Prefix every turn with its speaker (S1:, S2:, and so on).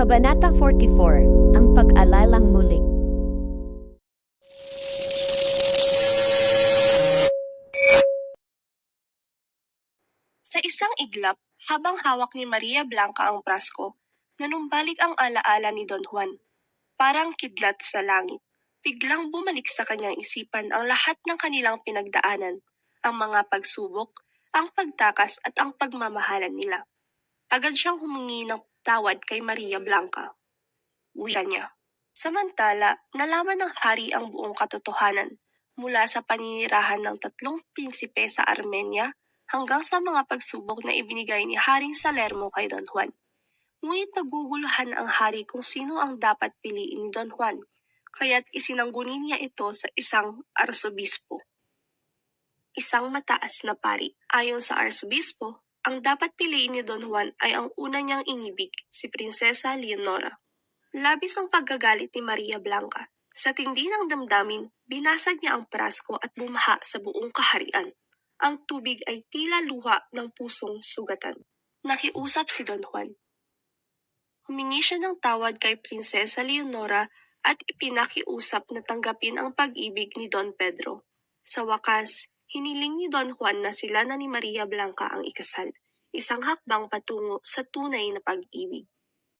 S1: Kabanata 44, Ang Pag-alalang Muli.
S2: Sa isang iglap, habang hawak ni Maria Blanca ang prasko, nanumbalik ang alaala ni Don Juan. Parang kidlat sa langit. Biglang bumalik sa kanyang isipan ang lahat ng kanilang pinagdaanan, ang mga pagsubok, ang pagtakas at ang pagmamahalan nila. Agad siyang humingi ng tawad kay Maria Blanca. Wika niya. Samantala, nalaman ng hari ang buong katotohanan mula sa paninirahan ng tatlong prinsipe sa Armenia hanggang sa mga pagsubok na ibinigay ni Haring Salermo kay Don Juan. Ngunit naguguluhan ang hari kung sino ang dapat piliin ni Don Juan, kaya't isinangguni niya ito sa isang arsobispo. Isang mataas na pari. Ayon sa arsobispo, ang dapat piliin ni Don Juan ay ang una niyang inibig, si Prinsesa Leonora. Labis ang pagkagalit ni Maria Blanca. Sa tindi ng damdamin, binasag niya ang prasko at bumaha sa buong kaharian ang tubig ay tila luha ng pusong sugatan. Nakiusap si Don Juan. Humingi siya ng tawad kay Prinsesa Leonora at ipinakiusap na tanggapin ang pag-ibig ni Don Pedro. Sa wakas, hiniling ni Don Juan na sila na ni Maria Blanca ang ikasal, isang hakbang patungo sa tunay na pag-ibig.